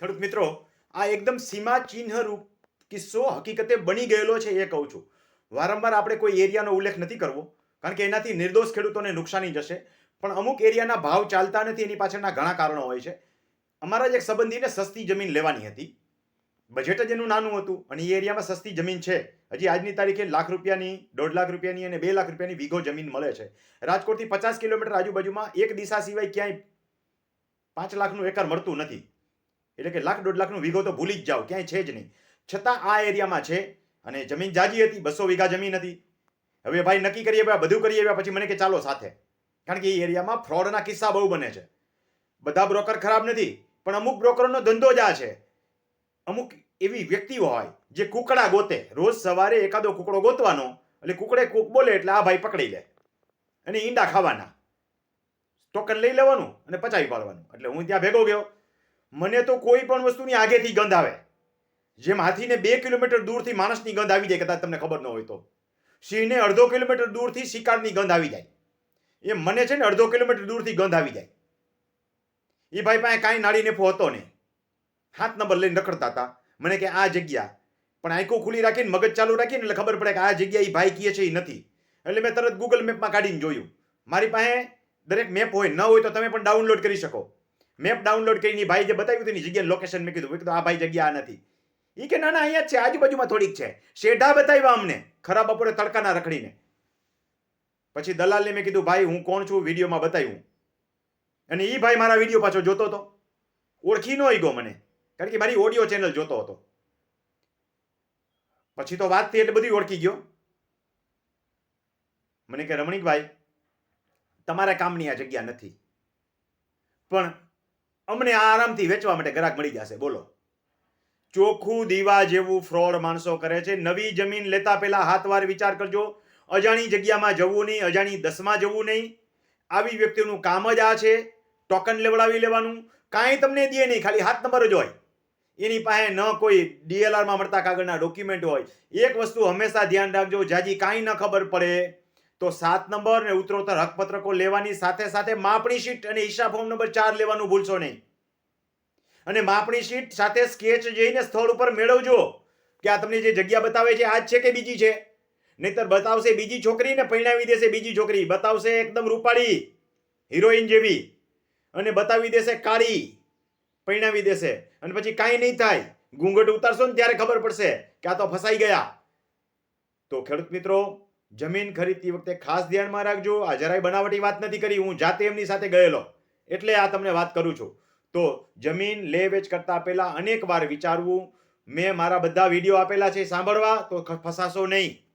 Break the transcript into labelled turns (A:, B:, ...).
A: ખેડૂત મિત્રો, આ એકદમ સીમા ચિહ્નરૂપ કિસ્સો હકીકતે બની ગયેલો છે એ કહું છું. વારંવાર આપણે કોઈ એરિયાનો ઉલ્લેખ નથી કરવો, કારણ કે એનાથી નિર્દોષ ખેડૂતોને નુકસાની જશે. પણ અમુક એરિયાના ભાવ ચાલતા નથી, એની પાછળના ઘણા કારણો હોય છે. અમારા જ એક સંબંધીને સસ્તી જમીન લેવાની હતી. બજેટ જ એનું નાનું હતું અને એ એરિયામાં સસ્તી જમીન છે. હજી આજની તારીખે લાખ રૂપિયાની, દોઢ લાખ રૂપિયાની અને બે લાખ રૂપિયાની વીઘો જમીન મળે છે. રાજકોટથી પચાસ કિલોમીટર આજુબાજુમાં એક દિશા સિવાય ક્યાંય પાંચ લાખનું એકર મળતું નથી. એટલે કે લાખ દોઢ લાખનું વીઘો તો ભૂલી જ જાઓ, ક્યાંય છે જ નહીં. છતાં આ એરિયામાં છે અને જમીન જાજી હતી, બસો વીઘા જમીન હતી. હવે ભાઈ નક્કી કરીએ, ભાઈ બધું કરીએ આવ્યા પછી મને કે ચાલો સાથે. કારણ કે એ એરિયામાં ફ્રોડના કિસ્સા બહુ બને છે. બધા બ્રોકર ખરાબ નથી, પણ અમુક બ્રોકરનો ધંધો જ આ છે. અમુક એવી વ્યક્તિઓ હોય જે કુકડા ગોતે. રોજ સવારે એકાદો કુકડો ગોતવાનો, એટલે કુકડે કુક બોલે એટલે આ ભાઈ પકડી લે. અને ઈંડા ખાવાના. ટોકન લઈ લેવાનું અને પચાવી પાડવાનું. એટલે હું ત્યાં ભેગો ગયો. મને તો કોઈ પણ વસ્તુની આગેથી ગંધ આવે. જેમ હાથીને બે કિલોમીટર દૂરથી માણસની ગંધ આવી જાય, કદાચ તમને ખબર ન હોય તો. સિંહને અડધો કિલોમીટર દૂરથી શિકારની ગંધ આવી જાય. એમ મને છે ને અડધો કિલોમીટર દૂરથી ગંધ આવી જાય. એ ભાઈ પાસે કાંઈ નાળી નેફો હતો નહીં. હાથ નંબર લઈને રખડતા હતા. મને કે આ જગ્યા. પણ આંખો ખુલ્લી રાખીને, મગજ ચાલુ રાખીને, એટલે ખબર પડે કે આ જગ્યા એ ભાઈ કહે છે એ નથી. એટલે મેં તરત ગૂગલ મેપમાં કાઢીને જોયું. મારી પાસે દરેક મેપ હોય, ન હોય તો તમે પણ ડાઉનલોડ કરી શકો. મેપ ડાઉનલોડ કરીને ભાઈ જે બતાવ્યું હતું એની જગ્યા લોકેશન મેં કીધું. કીધું, આ ભાઈ જગ્યા નથી. એ કે, ના ના, અહીંયા છે. આજુબાજુમાં થોડીક છે. શેઢા બતાવ્યા અમને, ખરા બપોરે તડકાના રખડીને. પછી દલાલને મેં કીધું, ભાઈ, હું કોણ છું? વિડીયોમાં બતાવ્યું. અને એ ભાઈ મારા વીડિયો પાછો જોતો હતો. ઓળખી ન ગયો મને, કારણ કે મારી ઓડિયો ચેનલ જોતો હતો. પછી તો વાત થઈ એટલે બધી ઓળખી ગયો. મને કે, રમણીકભાઈ, તમારા કામની આ જગ્યા નથી. પણ અમને આરામથી વેચવા માટે ગ્રાહક મળી જશે, બોલો. ચોખ્ખું દીવા જેવું ફ્રોડ માણસો કરે છે. નવી જમીન લેતા પહેલા હાથવાર વિચાર કરજો. અજાણી જગ્યામાં જવું નહીં, અજાણી દસમાં જવું નહીં. આવી વ્યક્તિનું કામ જ આ છે. ટોકન લેવડાવી લેવાનું. કાંઈ તમને દે નહીં, ખાલી હાથ નંબર જ હોય. એની પાસે ન કોઈ ડીએલઆરમાં મળતા કાગળના ડોક્યુમેન્ટ હોય. એક વસ્તુ હંમેશા ધ્યાન રાખજો. જાજી કાંઈ ન ખબર પડે. તો સાત નંબર ને ઉત્તરોત્તર હકપત્રકો લેવાની સાથે સાથે માપણી શીટ અને હિસાબ ફોર્મ નંબર ચાર લેવાનું ભૂલશો નહીં. અને માપણી શીટ સાથે સ્કેચ જઈને સ્થળ ઉપર મેળવજો કે આ તમને જે જગ્યા બતાવે છે, આ જ છે કે બીજી છે? નહીતર બતાવશે બીજી છોકરી ને પરિણામી દેશે બીજી છોકરી. બતાવશે એકદમ રૂપાળી, હિરોઈન જેવી. અને બતાવી દેશે કાળી, પરિણામી દેશે. અને પછી કાંઈ નહીં થાય. ઘૂંઘટ ઉતારશો ને ત્યારે ખબર પડશે કે આ તો ફસાઈ ગયા. તો ખેડૂત મિત્રો જમીન ખરીદતી વખતે ખાસ ધ્યાનમાં રાખજો. આ જરાય બનાવટી વાત નથી કરી. હું જાતે એમની સાથે ગયેલો. એટલે આ તમને વાત કરું છું. તો જમીન લે વેચ કરતા પહેલા અનેક વાર વિચારવું. મેં મારા બધા વીડિયો આપેલા છે સાંભળવા. તો ફસાશો નહીં.